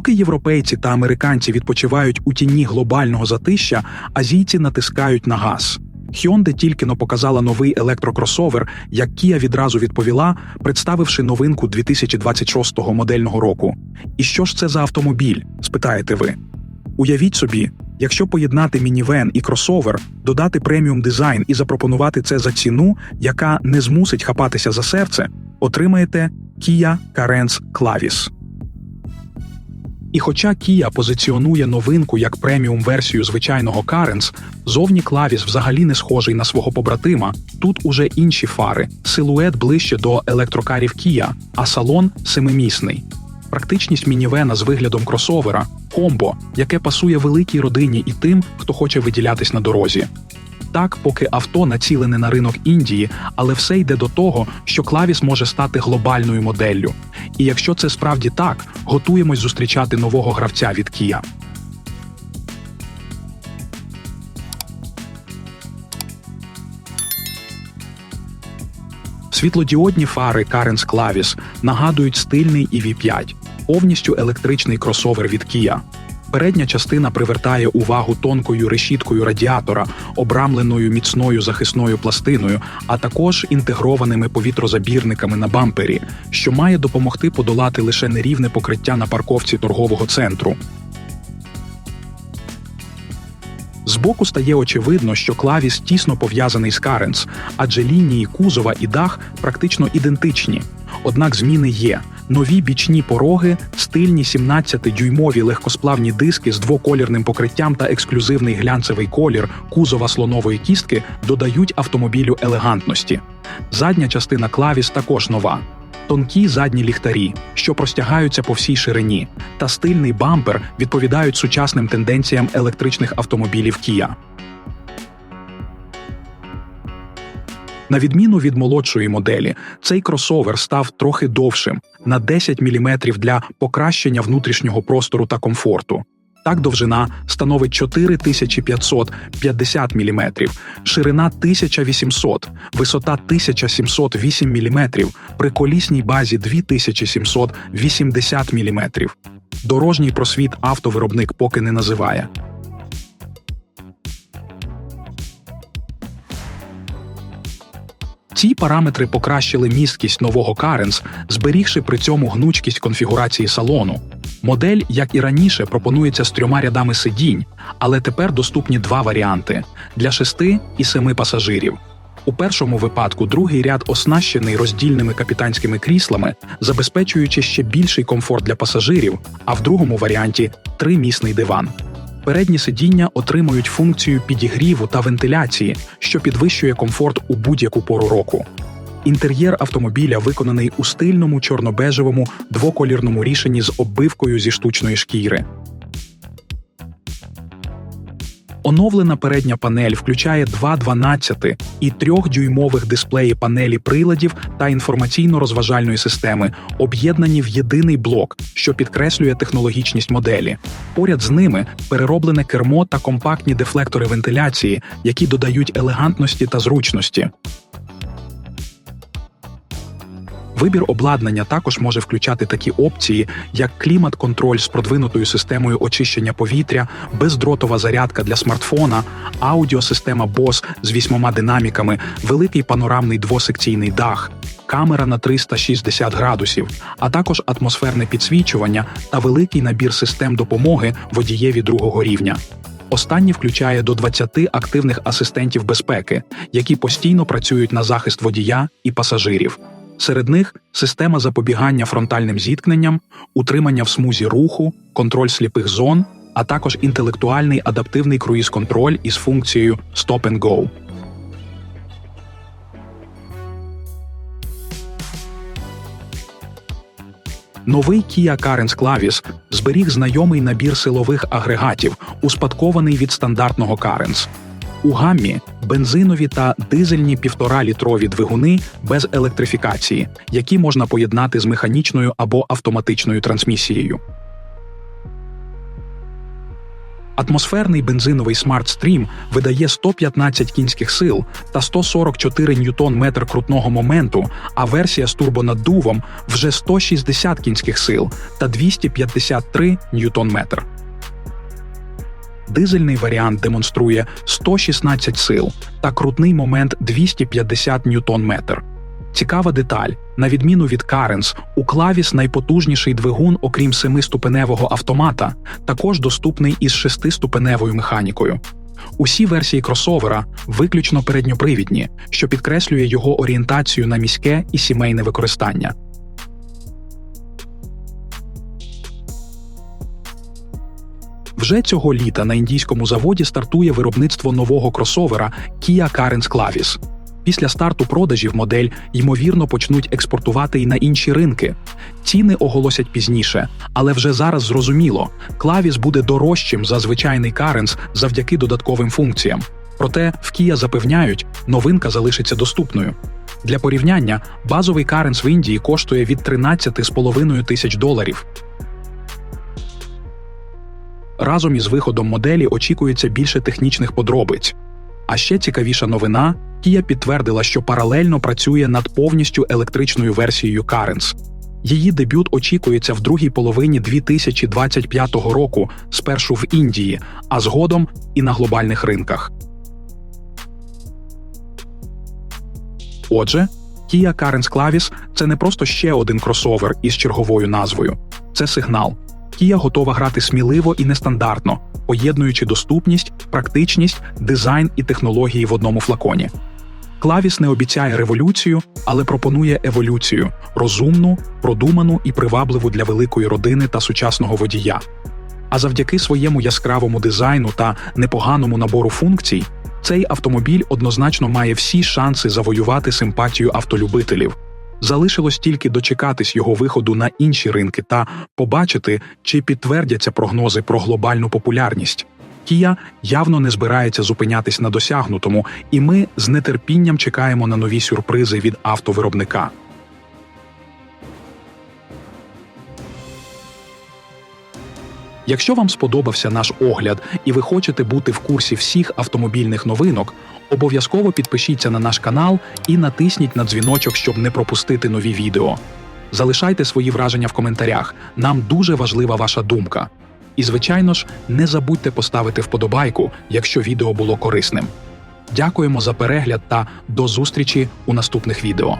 Поки європейці та американці відпочивають у тіні глобального затища, азійці натискають на газ. Hyundai тільки но показала новий електрокросовер, як Kia відразу відповіла, представивши новинку 2026 модельного року. І що ж це за автомобіль? спитаєте ви. Уявіть собі, якщо поєднати мінівен і кросовер, додати преміум дизайн і запропонувати це за ціну, яка не змусить хапатися за серце, отримаєте Kia Carens Clavis. І хоча Kia позиціонує новинку як преміум версію звичайного Carens, зовні клавіс взагалі не схожий на свого побратима. Тут уже інші фари, силует ближче до електрокарів Kia, а салон семимісний. Практичність мінівена з виглядом кросовера, комбо, яке пасує великій родині і тим, хто хоче виділятись на дорозі. Так, поки авто націлене на ринок Індії, але все йде до того, що клавіс може стати глобальною моделлю. І якщо це справді так, готуємось зустрічати нового гравця від Kia. Світлодіодні фари Carens Clavis нагадують стильний EV5, повністю електричний кросовер від Kia. Передня частина привертає увагу тонкою решіткою радіатора, обрамленою міцною захисною пластиною, а також інтегрованими повітрозабірниками на бампері, що має допомогти подолати лише нерівне покриття на парковці торгового центру. Збоку стає очевидно, що клавіс тісно пов'язаний з Каренс, адже лінії кузова і дах практично ідентичні. Однак зміни є: нові бічні пороги, стильні 17-дюймові легкосплавні диски з двоколірним покриттям та ексклюзивний глянцевий колір кузова слонової кістки додають автомобілю елегантності. Задня частина клавіс також нова. Тонкі задні ліхтарі, що простягаються по всій ширині, та стильний бампер відповідають сучасним тенденціям електричних автомобілів Kia. На відміну від молодшої моделі, цей кросовер став трохи довшим на 10 мм для покращення внутрішнього простору та комфорту. Так довжина становить 4550 мм, ширина 1800, висота 1708 мм, при колісній базі 2780 мм. Дорожній просвіт автовиробник поки не називає. Ці параметри покращили місткість нового Каренс, зберігши при цьому гнучкість конфігурації салону. Модель, як і раніше, пропонується з трьома рядами сидінь, але тепер доступні два варіанти для шести і семи пасажирів. У першому випадку другий ряд оснащений роздільними капітанськими кріслами, забезпечуючи ще більший комфорт для пасажирів, а в другому варіанті тримісний диван. Передні сидіння отримують функцію підігріву та вентиляції, що підвищує комфорт у будь-яку пору року. Інтер'єр автомобіля виконаний у стильному чорно-бежевому двоколірному рішенні з оббивкою зі штучної шкіри. Оновлена передня панель включає два 12 і 3-дюймових дисплеї панелі приладів та інформаційно-розважальної системи, об'єднані в єдиний блок, що підкреслює технологічність моделі. Поряд з ними перероблене кермо та компактні дефлектори вентиляції, які додають елегантності та зручності. Вибір обладнання також може включати такі опції, як клімат-контроль з продвинутою системою очищення повітря, бездротова зарядка для смартфона, аудіосистема BOSE з вісьмома динаміками, великий панорамний двосекційний дах, камера на 360 градусів, а також атмосферне підсвічування та великий набір систем допомоги водієві другого рівня. Останній включає до 20 активних асистентів безпеки, які постійно працюють на захист водія і пасажирів. Серед них система запобігання фронтальним зіткненням, утримання в смузі руху, контроль сліпих зон, а також інтелектуальний адаптивний круїз-контроль із функцією Stop and Go. Новий Kia Carens Clavis зберіг знайомий набір силових агрегатів, успадкований від стандартного Carens. У гаммі бензинові та дизельні півтора-літрові двигуни без електрифікації, які можна поєднати з механічною або автоматичною трансмісією. Атмосферний бензиновий Smart Stream видає 115 кінських сил та 144 ньютон-метр крутного моменту, а версія з турбонаддувом вже 160 кінських сил та 253 ньютон-метр. Дизельний варіант демонструє 116 сил та крутний момент 250 ньютон-метр. Цікава деталь: на відміну від Каренс, у Клавіс найпотужніший двигун, окрім семиступеневого автомата, також доступний із шестиступеневою механікою. Усі версії кросовера виключно передньопривідні, що підкреслює його орієнтацію на міське і сімейне використання. Вже цього літа на індійському заводі стартує виробництво нового кросовера Kia Carens Clavis. Після старту продажів модель ймовірно почнуть експортувати й на інші ринки. Ціни оголосять пізніше, але вже зараз зрозуміло, клавіс буде дорожчим за звичайний Carens завдяки додатковим функціям. Проте в Kia запевняють, новинка залишиться доступною. Для порівняння, базовий Carens в Індії коштує від 13,5 тисяч доларів. Разом із виходом моделі очікується більше технічних подробиць. А ще цікавіша новина: Kia підтвердила, що паралельно працює над повністю електричною версією Carens. Її дебют очікується в другій половині 2025 року, спершу в Індії, а згодом і на глобальних ринках. Отже, Kia Carens Clavis – це не просто ще один кросовер із черговою назвою, це сигнал. Kia готова грати сміливо і нестандартно, поєднуючи доступність, практичність, дизайн і технології в одному флаконі. Клавіс не обіцяє революцію, але пропонує еволюцію розумну, продуману і привабливу для великої родини та сучасного водія. А завдяки своєму яскравому дизайну та непоганому набору функцій, цей автомобіль однозначно має всі шанси завоювати симпатію автолюбителів. Залишилось тільки дочекатись його виходу на інші ринки та побачити, чи підтвердяться прогнози про глобальну популярність. Кія явно не збирається зупинятись на досягнутому, і ми з нетерпінням чекаємо на нові сюрпризи від автовиробника. Якщо вам сподобався наш огляд і ви хочете бути в курсі всіх автомобільних новинок, обов'язково підпишіться на наш канал і натисніть на дзвіночок, щоб не пропустити нові відео. Залишайте свої враження в коментарях. Нам дуже важлива ваша думка. І, звичайно ж, не забудьте поставити вподобайку, якщо відео було корисним. Дякуємо за перегляд та до зустрічі у наступних відео.